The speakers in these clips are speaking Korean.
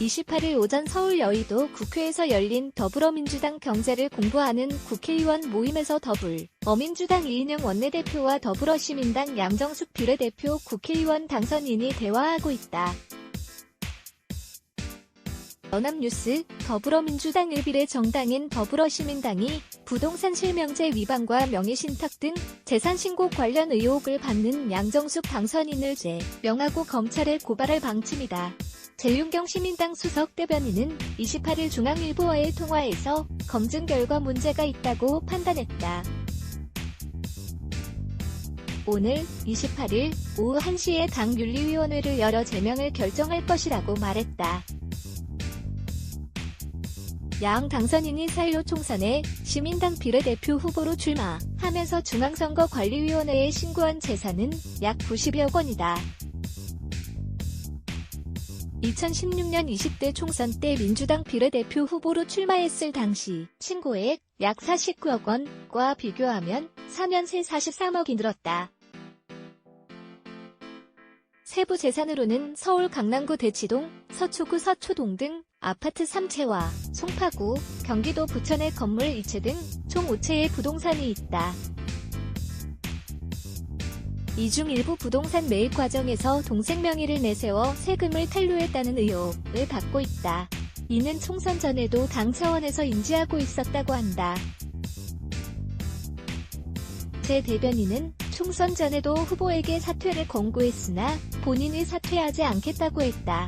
28일 오전 서울 여의도 국회에서 열린 더불어민주당 경제를 공부하는 국회의원 모임에서 더불 어민주당 이인영 원내대표와 더불어시민당 양정숙 비례대표 국회의원 당선인이 대화하고 있다. 연합뉴스 더불어민주당 일비례 정당인 더불어시민당이 부동산 실명제 위반과 명의신탁 등 재산신고 관련 의혹을 받는 양정숙 당선인을 제 명하고 검찰에 고발할 방침이다. 재윤경 시민당 수석 대변인은 28일 중앙일보와의 통화에서 검증 결과 문제가 있다고 판단했다. 오늘 28일 오후 1시에 당 윤리위원회를 열어 제명을 결정할 것이라고 말했다. 양 당선인이 사일로 총선에 시민당 비례대표 후보로 출마하면서 중앙선거관리위원회에 신고한 재산은 약 90여 원이다. 2016년 20대 총선 때 민주당 비례대표 후보로 출마했을 당시 신고액 약 49억 원과 비교하면 4년 새 43억이 늘었다. 세부 재산으로는 서울 강남구 대치동, 서초구 서초동 등 아파트 3채와 송파구, 경기도 부천의 건물 2채 등 총 5채의 부동산이 있다. 이 중 일부 부동산 매입 과정에서 동생 명의를 내세워 세금을 탈루했다는 의혹을 받고 있다. 이는 총선 전에도 당 차원에서 인지하고 있었다고 한다. 제 대변인은 총선 전에도 후보에게 사퇴를 권고했으나 본인이 사퇴하지 않겠다고 했다.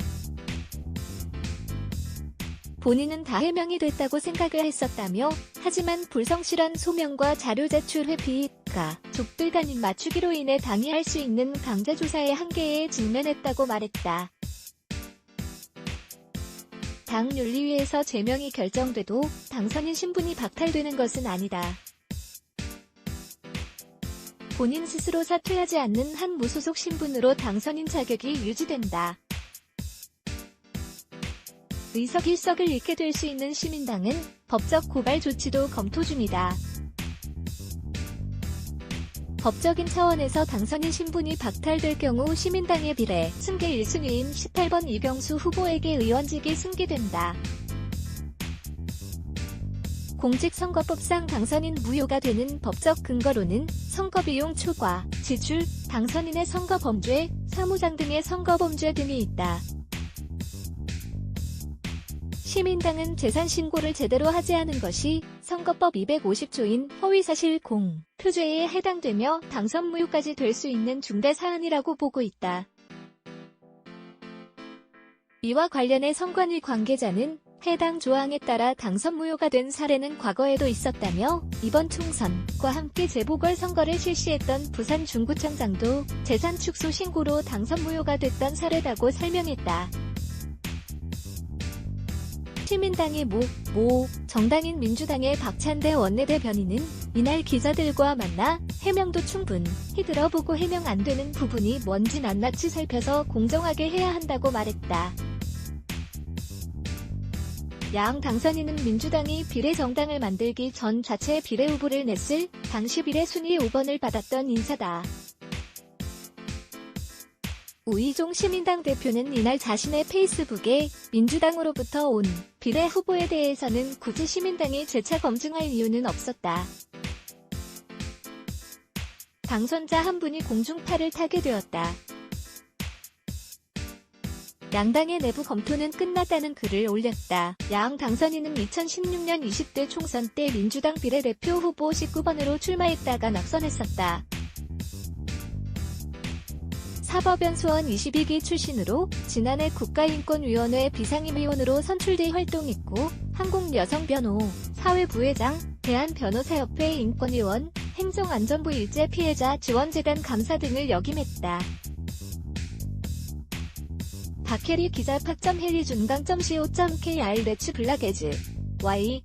본인은 다 해명이 됐다고 생각을 했었다며 하지만 불성실한 소명과 자료 제출 회피 가 족들 간인 맞추기로 인해 당이 할 수 있는 강제조사의 한계에 직면했다고 말했다. 당 윤리위에서 제명이 결정돼도 당선인 신분이 박탈되는 것은 아니다. 본인 스스로 사퇴하지 않는 한 무소속 신분으로 당선인 자격이 유지된다. 의석 일석을 잃게 될 수 있는 시민당은 법적 고발 조치도 검토 중이다. 법적인 차원에서 당선인 신분이 박탈될 경우 시민당의 비례 승계 1순위인 18번 이병수 후보에게 의원직이 승계된다. 공직선거법상 당선인 무효가 되는 법적 근거로는 선거비용 초과, 지출, 당선인의 선거범죄, 사무장 등의 선거범죄 등이 있다. 시민당은 재산 신고를 제대로 하지 않은 것이 선거법 250조인 허위사실 공, 표죄에 해당되며 당선 무효까지 될 수 있는 중대 사안이라고 보고 있다. 이와 관련해 선관위 관계자는 해당 조항에 따라 당선 무효가 된 사례는 과거에도 있었다며 이번 총선과 함께 재보궐 선거를 실시했던 부산 중구청장도 재산 축소 신고로 당선 무효가 됐던 사례라고 설명했다. 시민당의 모, 모, 정당인 민주당의 박찬대 원내대변인은 이날 기자들과 만나 해명도 충분히 들어보고 해명 안 되는 부분이 뭔지 낱낱이 살펴서 공정하게 해야 한다고 말했다. 양 당선인은 민주당이 비례정당을 만들기 전 자체 비례 후보를 냈을 당시 비례 순위 5번을 받았던 인사다. 우이종 시민당 대표는 이날 자신의 페이스북에 민주당으로부터 온 비례 후보에 대해서는 굳이 시민당이 재차 검증할 이유는 없었다. 당선자 한 분이 공중파를 타게 되었다. 양당의 내부 검토는 끝났다는 글을 올렸다. 양 당선인은 2016년 20대 총선 때 민주당 비례대표 후보 19번으로 출마했다가 낙선했었다. 사법연수원 22기 출신으로 지난해 국가인권위원회 비상임위원으로 선출돼 활동했고 한국여성변호, 사회부회장, 대한변호사협회 인권위원, 행정안전부 일제 피해자 지원재단 감사 등을 역임했다. 박혜리 기자 팍점 헬리 준강.co.kr 레츠 블락에즈 Y